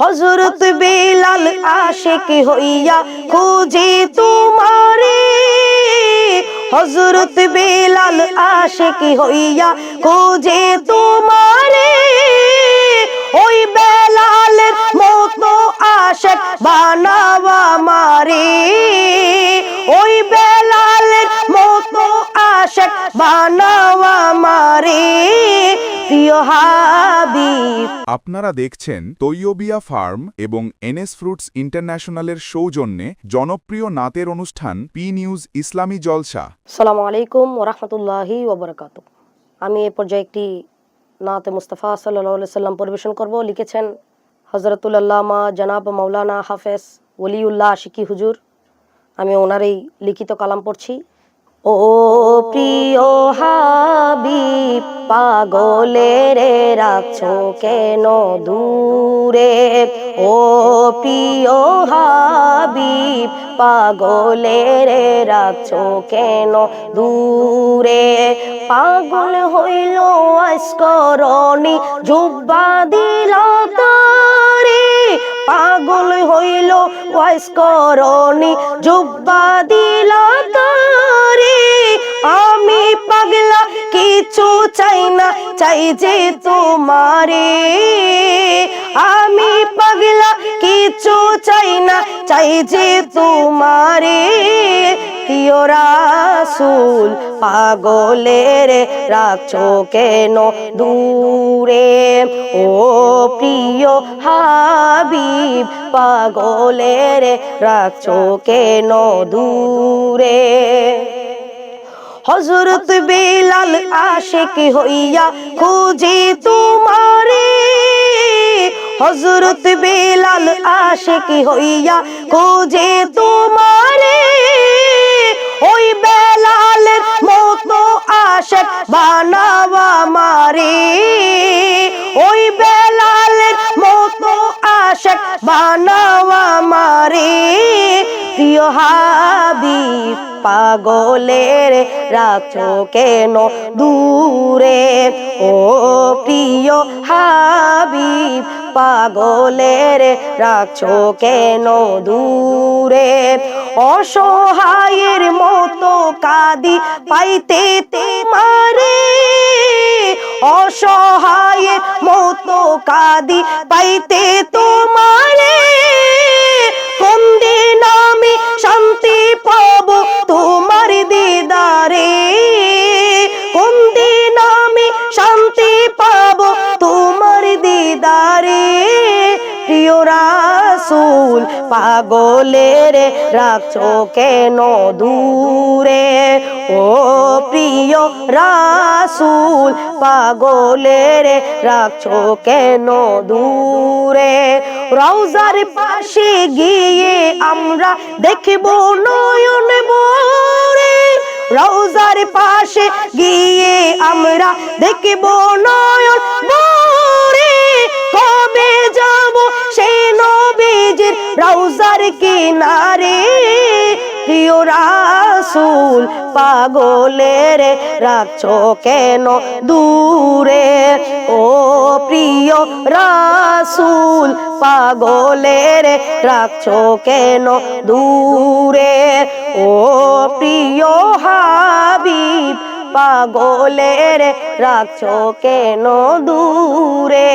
হজরত বেলাল আশেক হইয়া খুঁজে তোমারে। হজরত বেলাল আশেক হইয়া খুঁজে তোমারে। ওই বেলালের মতো আশেক বানাওয়া মারে। ওই বেলালের মতো আশেক বানাওয়া মারে। আপনারা দেখছেন তৈয়বিয়া ফার্ম এবং এনএস ফ্রুটস ইন্টারন্যাশনালের সৌজন্যে জনপ্রিয় নাতের অনুষ্ঠান পি নিউজ ইসলামী জলসা। সালামু আলাইকুম ওরহমতুল্লাহি ওবরাকাত আমি এ পর্যায়ে একটি নাতে মুস্তাফা সাল্লাহ সাল্লাম পরিবেশন করব। লিখেছেন হজরতুল্লামা জনাব মৌলানা হাফেজ ওলিউল্লাহ আশিকি হুজুর। আমি ওনার এই লিখিত কালাম পড়ছি। ও প্রিয় হাবিব, পাগলের রাখছো কেন দূরে? ও প্রিয় হাবিব, পাগলের রাখছো কেন দূরে? পাগল হইল আসকরণী, জুব্বা দিল তারে। পাগল হইল ওয়াইসকরণী জুব্বা দিল তারে। আমি পাগলা, কিছু চাই না, চাই যে তোমারে। আমি পাগলা, কিছু চাই না, চাই যে তোমারে। প্রিয় রাসুল, পাগলের রাখছো কেন দূরে। ও প্রিয় হাবিব, পাগলের রাখছো কেন দূরে। হজরত বেলাল আশেক হইয়া খুঁজে তোমারে। হজরত বেলাল আশেক হইয়া খুঁজে তোমারে। ওই বেলালের মতো আশেক বানাওয়া মারে ওই বেলালের মতো আশেক বানাওয়া মারে প্রিয় হাবিব পাগলের রাখছো কেন দূরে। ও প্রিয় হাবিব, পাগলের রাখছো কেন দূরে। অসহায়ের মতো কাদি পাইতে তোমারে। অসহায়ের মতো কাদি পাইতে তোমারে। রাসুল, পাগলের রাখছো কেন দূরে ও প্রিয় রাসুল, পাগলের রাখছো কেন দূরে রওজার পাশে গিয়ে আমরা দেখব নয়ন ভরে। রওজার পাশে গিয়ে আমরা দেখব নয়ন রওজার কিনারে, প্রিয় রাসুল, পাগলের রাখছো কেন দূরে? ও প্রিয় রাসুল, পাগলের রাখছো কেন দূরে? ও প্রিয় হাবিব, পাগলের রাখছো কেন দূরে?